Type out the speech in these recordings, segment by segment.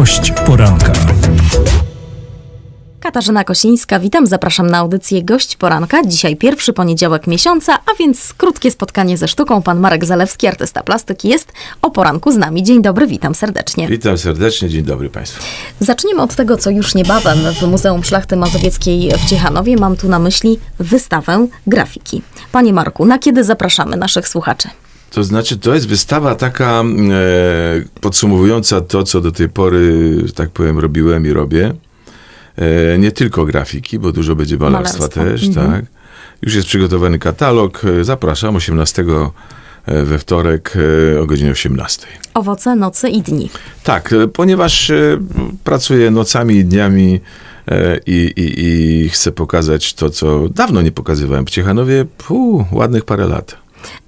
Gość poranka. Katarzyna Kosińska, witam, zapraszam na audycję Gość Poranka. Dzisiaj pierwszy poniedziałek miesiąca, a więc krótkie spotkanie ze sztuką. Pan Marek Zalewski, artysta plastyki, jest o poranku z nami. Dzień dobry, witam serdecznie. Witam serdecznie, dzień dobry Państwu. Zaczniemy od tego, co już niebawem w Muzeum Szlachty Mazowieckiej w Ciechanowie. Mam tu na myśli wystawę grafiki. Panie Marku, na kiedy zapraszamy naszych słuchaczy? To znaczy, to jest wystawa taka e, podsumowująca to, co do tej pory, że tak powiem, robiłem i robię. E, nie tylko grafiki, bo dużo będzie malarstwa, Malarstwa, też, mhm. tak. Już jest przygotowany katalog. E, Zapraszam 18 e, we wtorek e, o godzinie 18. Owoce nocy i dni. Tak, ponieważ pracuję nocami i dniami i, i, i chcę pokazać to, co dawno nie pokazywałem w Ciechanowie, Puh, ładnych parę lat.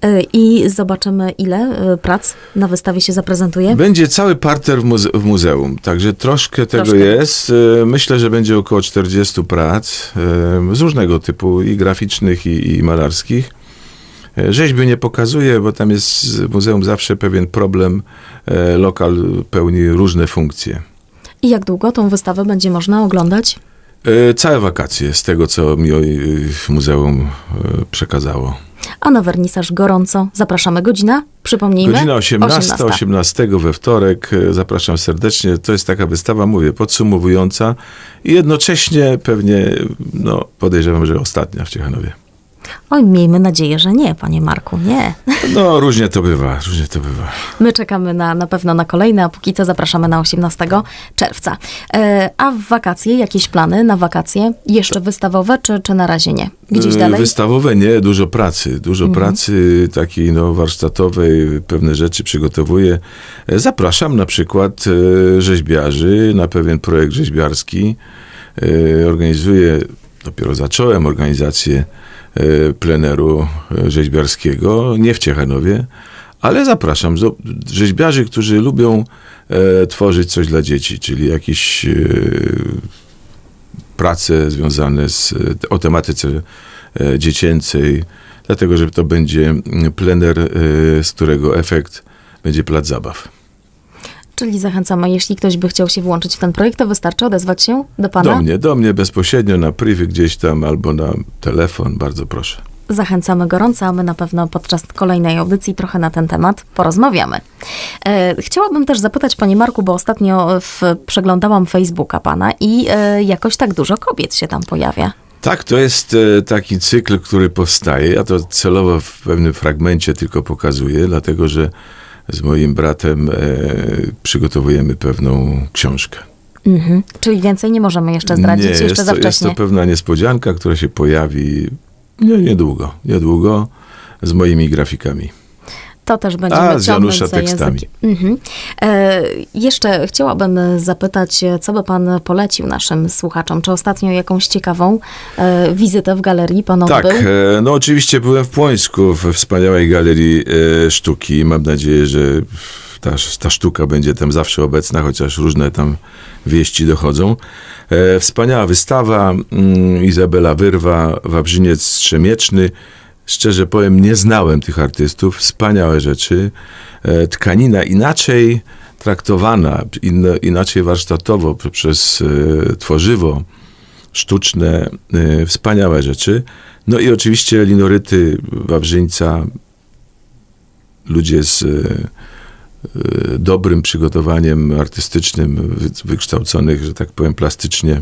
Y, I zobaczymy, ile y, prac na wystawie się zaprezentuje. Będzie cały parter w, muze- w muzeum, także troszkę tego Troszkę. jest. E, Myślę, że będzie około 40 prac e, z różnego typu, i graficznych, i, i malarskich. E, Rzeźby nie pokazuję, bo tam jest w muzeum zawsze pewien problem. E, Lokal pełni różne funkcje. I jak długo tą wystawę będzie można oglądać? E, Całe wakacje z tego, co mi e, muzeum e, przekazało. A na wernisaż gorąco zapraszamy. Godzina? Przypomnijmy. Godzina 18, 18 we wtorek. Zapraszam serdecznie. To jest taka wystawa, mówię, podsumowująca i jednocześnie pewnie, no podejrzewam, że ostatnia w Ciechanowie. Oj, miejmy nadzieję, że nie, panie Marku, nie. No różnie to bywa, różnie to bywa. My czekamy na, na pewno na kolejne, a póki co zapraszamy na 18 czerwca. E, a w wakacje, jakieś plany na wakacje? Jeszcze wystawowe, czy, czy na razie nie? Gdzieś E, dalej? Wystawowe nie, dużo pracy, dużo pracy takiej no, warsztatowej, pewne rzeczy przygotowuję. E, Zapraszam na przykład e, rzeźbiarzy na pewien projekt rzeźbiarski. Organizuję, dopiero zacząłem organizację pleneru e, rzeźbiarskiego, nie w Ciechanowie, ale zapraszam rzeźbiarzy, którzy lubią e, tworzyć coś dla dzieci, czyli jakieś e, prace związane z, o tematyce e, dziecięcej, dlatego że to będzie plener, e, z którego efekt będzie plac zabaw. Czyli zachęcamy, jeśli ktoś by chciał się włączyć w ten projekt, to wystarczy odezwać się do pana. Do mnie, do mnie bezpośrednio na privy gdzieś tam albo na telefon, bardzo proszę. Zachęcamy gorąco, a my na pewno podczas kolejnej audycji trochę na ten temat porozmawiamy. E, chciałabym też zapytać, panie Marku, bo ostatnio w, przeglądałam Facebooka pana i e, jakoś tak dużo kobiet się tam pojawia. Tak, to jest e, taki cykl, który powstaje. Ja to celowo w pewnym fragmencie tylko pokazuję, dlatego że z moim bratem e, przygotowujemy pewną książkę. Mhm. Czyli więcej nie możemy jeszcze zdradzić, Nie, jeszcze jest za to, jest wcześnie. to pewna niespodzianka, która się pojawi nie, niedługo, niedługo z moimi grafikami. To też będziemy A, ciągnąć za tekstami. języki. Mhm. E, jeszcze chciałabym zapytać, co by pan polecił naszym słuchaczom? Czy ostatnio jakąś ciekawą e, wizytę w galerii pan Tak, e, no oczywiście byłem w Płońsku, we wspaniałej galerii e, sztuki. Mam nadzieję, że ta, ta sztuka będzie tam zawsze obecna, chociaż różne tam wieści dochodzą. E, wspaniała wystawa, mm, Izabela Wyrwa, Wawrzyniec Strzemieczny. Szczerze powiem, nie znałem tych artystów. Wspaniałe rzeczy. E, tkanina inaczej traktowana, inaczej warsztatowo przez e, tworzywo sztuczne, y, wspaniałe rzeczy. No i oczywiście linoryty Wawrzyńca, ludzie z dobrym przygotowaniem artystycznym, wy- wykształconych, że tak powiem, plastycznie.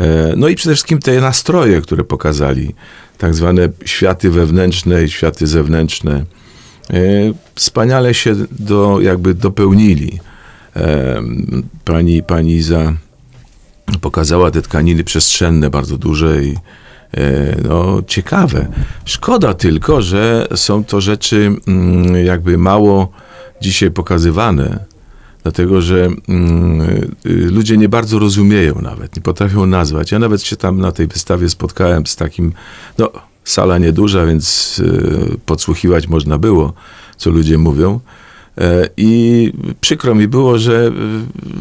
E, No i przede wszystkim te nastroje, które pokazali, tak zwane światy wewnętrzne i światy zewnętrzne, e, wspaniale się do, jakby dopełnili. E, Pani, pani Iza pokazała te tkaniny przestrzenne, bardzo duże i no, ciekawe. Szkoda tylko, że są to rzeczy mm, jakby mało dzisiaj pokazywane, dlatego że mm, y, ludzie nie bardzo rozumieją nawet, nie potrafią nazwać. Ja nawet się tam na tej wystawie spotkałem z takim, no sala nieduża, więc y, podsłuchiwać można było, co ludzie mówią. E, I przykro mi było, że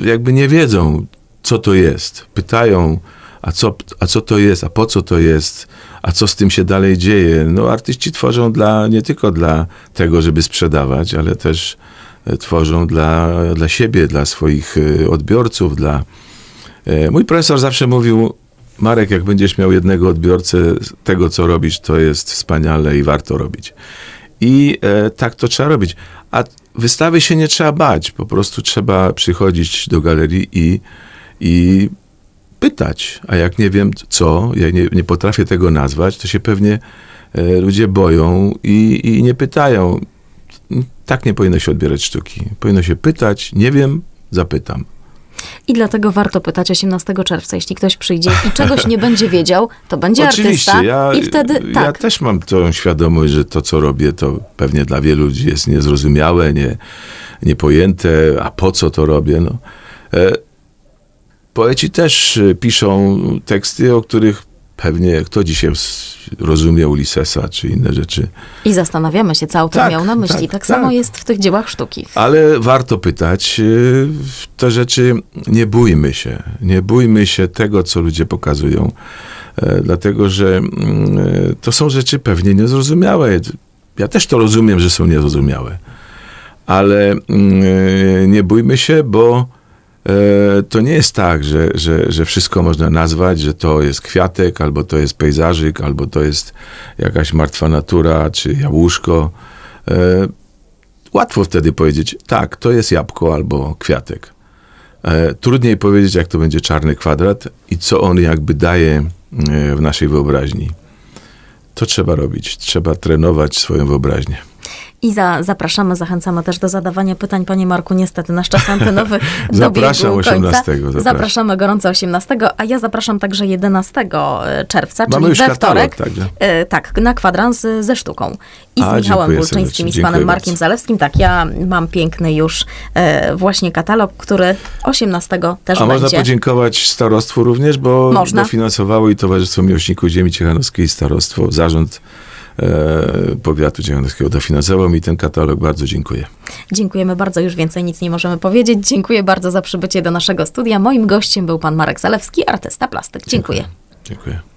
y, jakby nie wiedzą, co to jest. Pytają, a co, a co to jest, a po co to jest, a co z tym się dalej dzieje. No, artyści tworzą dla, nie tylko dla tego, żeby sprzedawać, ale też tworzą dla, dla siebie, dla swoich e, odbiorców, dla... e, Mój profesor zawsze mówił, Marek, jak będziesz miał jednego odbiorcę tego, co robisz, to jest wspaniale i warto robić. I e, tak to trzeba robić. A wystawy się nie trzeba bać, po prostu trzeba przychodzić do galerii i, i pytać. A jak nie wiem co, ja nie, nie potrafię tego nazwać, to się pewnie e, ludzie boją i, i nie pytają. Tak nie powinno się odbierać sztuki. Powinno się pytać, nie wiem, zapytam. I dlatego warto pytać 18 czerwca. Jeśli ktoś przyjdzie i czegoś nie będzie wiedział, to będzie Oczywiście, artysta. ja, I wtedy ja tak. też mam tą świadomość, że to, co robię, to pewnie dla wielu ludzi jest niezrozumiałe, nie, niepojęte, a po co to robię. No. E, poeci też e, piszą teksty, o których pewnie kto dzisiaj rozumie Ulyssesa czy inne rzeczy. I zastanawiamy się, co autor Tak, miał na myśli. Tak, tak, samo tak. jest w tych dziełach sztuki. Ale warto pytać. y, Te rzeczy nie bójmy się. Nie bójmy się tego, co ludzie pokazują. E, Dlatego, że mm, e, to są rzeczy pewnie niezrozumiałe. Ja też to rozumiem, że są niezrozumiałe. Ale mm, e, nie bójmy się, bo to nie jest tak, że, że, że wszystko można nazwać, że to jest kwiatek, albo to jest pejzażyk, albo to jest jakaś martwa natura, czy jabłuszko. E, Łatwo wtedy powiedzieć, tak, to jest jabłko albo kwiatek. E, trudniej powiedzieć, jak to będzie czarny kwadrat i co on jakby daje e, w naszej wyobraźni. To trzeba robić. Trzeba trenować swoją wyobraźnię. I za, zapraszamy, zachęcamy też do zadawania pytań. Panie Marku, niestety nasz czas antenowy Zapraszam dobiegł końca. 18, zapraszam. Zapraszamy gorąco 18, a ja zapraszam także 11 czerwca, Mamy czyli we wtorek. E, tak, na kwadrans e, ze sztuką. I z A, Michałem dziękuję Bulczyńskim i z panem Markiem bardzo. Zalewskim. Tak, ja mam piękny już e, właśnie katalog, który 18 też A będzie. można podziękować starostwu również, bo Można. dofinansowało i Towarzystwo Miłośników Ziemi Ciechanowskiej i Starostwo, zarząd e, powiatu ciechanowskiego dofinansował mi ten katalog. Bardzo dziękuję. Dziękujemy bardzo, już więcej nic nie możemy powiedzieć. Dziękuję bardzo za przybycie do naszego studia. Moim gościem był pan Marek Zalewski, artysta plastyk. Dziękuję. Dziękuję.